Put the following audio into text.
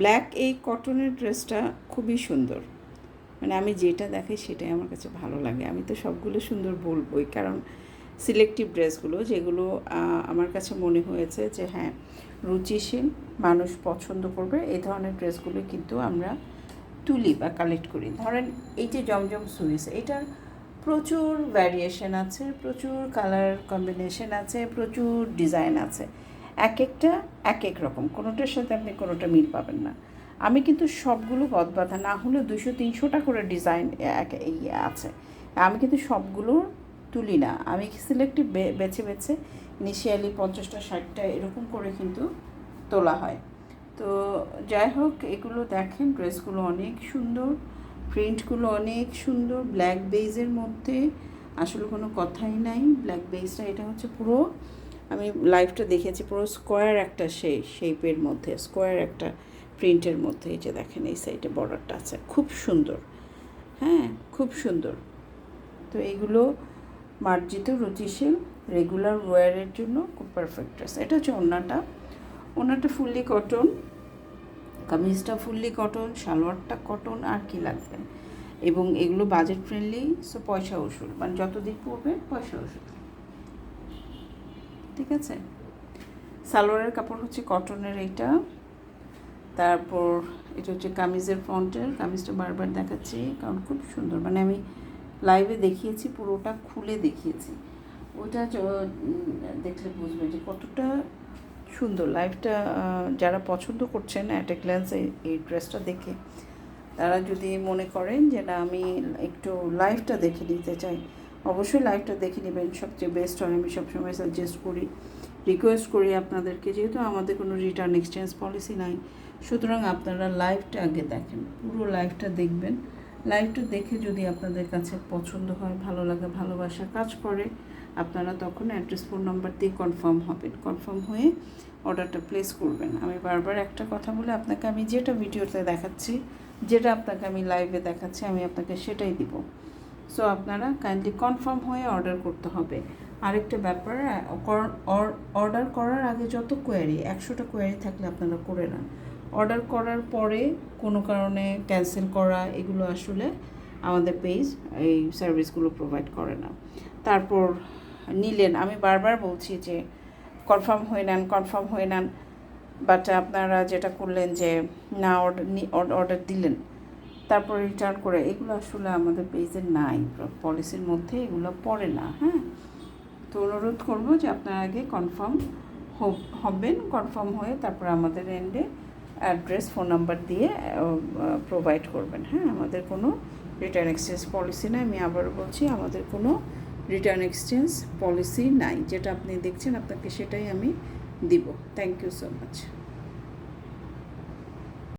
Black এই কটনের ড্রেসটা খুবই সুন্দর। মানে আমি যেটা দেখি সেটাই আমার কাছে ভালো লাগে। আমি তো সবগুলো সুন্দর বলবোই, কারণ সিলেক্টিভ ড্রেসগুলো যেগুলো আমার কাছে মনে হয়েছে যে হ্যাঁ রুচিশীল, মানুষ পছন্দ করবে, এই ধরনের ড্রেসগুলো কিন্তু আমরা তুলি বা কালেক্ট করি। ধরেন এই যে জমজম সুইস এটার প্রচুর ভ্যারিয়েশন আছে, প্রচুর কালার কম্বিনেশন আছে, প্রচুর ডিজাইন আছে। এক একটা, এক এক রকম। কোনোটার সাথে আপনি কোনোটা মিল পাবেন না। আমি কিন্তু সবগুলো বদবাধা না হলে দুশো তিনশোটা করে ডিজাইন আছে। আমি কিন্তু সবগুলো তুলি না। আমি সিলেক্টিভ বেছে বেছে ইনিশিয়ালি পঞ্চাশটা, ষাটটা এরকম করে কিন্তু তোলা হয়। তো যাই হোক, এগুলো দেখেন, ড্রেসগুলো অনেক সুন্দর প্রিন্টগুলো অনেক সুন্দর ব্ল্যাক বেজের মধ্যে আসলে কোনো কথাই নাই। ব্ল্যাক বেজটা এটা হচ্ছে পুরো আমি লাইভটা দেখেছি পুরো স্কোয়ার একটা সেই শেপের মধ্যে স্কোয়ার একটা প্রিন্টের মধ্যে। এই যে দেখেন, এই সাইডে বর্ডারটা আছে। খুব সুন্দর। হ্যাঁ খুব সুন্দর। তো এইগুলো মার্জিত, রুচিশীল রেগুলার ওয়্যারের জন্য খুব পারফেক্ট ড্রেস এটা হচ্ছে ওনাটা ওনাটা ফুললি কটন কামিজটা ফুললি কটন সালোয়ারটা কটন আর কি লাগবে? এবং এগুলো বাজেট ফ্রেন্ডলি সো পয়সা ওষুধ মানে যত দিন পড়বে পয়সা ওষুধ ঠিক আছে? সালোয়ারের কাপড় হচ্ছে কটনের এইটা। তারপর এটা হচ্ছে কামিজের ফ্রন্টের। কামিজটা বারবার দেখাচ্ছি কারণ খুব সুন্দর। মানে আমি লাইভে দেখিয়েছি, পুরোটা খুলে দেখিয়েছি। ওটা দেখলে বুঝবে যে কতটা সুন্দর। লাইভটা যারা পছন্দ করছেন অ্যাট এ গ্ল্যান্স এই ড্রেসটা দেখে, তারা যদি মনে করেন যে না, আমি একটু লাইভটা দেখে নিতে চাই। অবশ্যই লাইভটা দেখে নেবেন। সবচেয়ে বেস্ট হয়, আমি সবসময় সাজেস্ট করি। রিকোয়েস্ট করি আপনাদেরকে, যেহেতু আমাদের কোনো রিটার্ন এক্সচেঞ্জ পলিসি নাই, সুতরাং আপনারা লাইভটা আগে দেখেন, পুরো লাইভটা দেখবেন। লাইভটা দেখে যদি আপনাদের কাছে পছন্দ হয়, ভালো লাগে, ভালোবাসা কাজ করে, আপনারা তখন অ্যাড্রেস ফোন নাম্বার দিয়ে কনফার্ম হবেন। কনফার্ম হয়ে অর্ডারটা প্লেস করবেন। আমি বারবার একটা কথা বলে আপনাকে, আমি যেটা ভিডিওতে দেখাচ্ছি, যেটা আপনাকে আমি লাইভে দেখাচ্ছি, আমি আপনাকে সেটাই দিব। সো আপনারা কাইন্ডলি কনফার্ম হয়ে অর্ডার করতে হবে। আরেকটা ব্যাপার অর্ডার করার আগে যত কোয়ারি একশোটা কোয়ারি থাকলে আপনারা করে নেন। অর্ডার করার পরে কোনো কারণে ক্যান্সেল করা, এগুলো আসলে আমাদের পেজ এই সার্ভিসগুলো প্রোভাইড করে না। তারপর নিলেন, আমি বারবার বলছি যে কনফার্ম হয়ে নেন কনফার্ম হয়ে নেন বাট আপনারা যেটা করলেন যে না অর্ডার অর্ডার দিলেন। তারপর রিটার্ন করে, এগুলো আসলে আমাদের পেজে নাই। পলিসির মধ্যে এগুলো পড়ে না হ্যাঁ? তো অনুরোধ করব যে আপনারা আগে কনফার্ম হবেন কনফার্ম হয়ে তারপর আমাদের এন্ডে অ্যাড্রেস ফোন নাম্বার দিয়ে প্রোভাইড করবেন হ্যাঁ? আমাদের কোনো রিটার্ন এক্সচেঞ্জ পলিসি নাই। আমি আবার বলছি, আমাদের কোনো রিটার্ন এক্সচেঞ্জ পলিসি নাই। যেটা আপনি দেখছেন, আপনাকে সেটাই আমি দিব। Thank you so much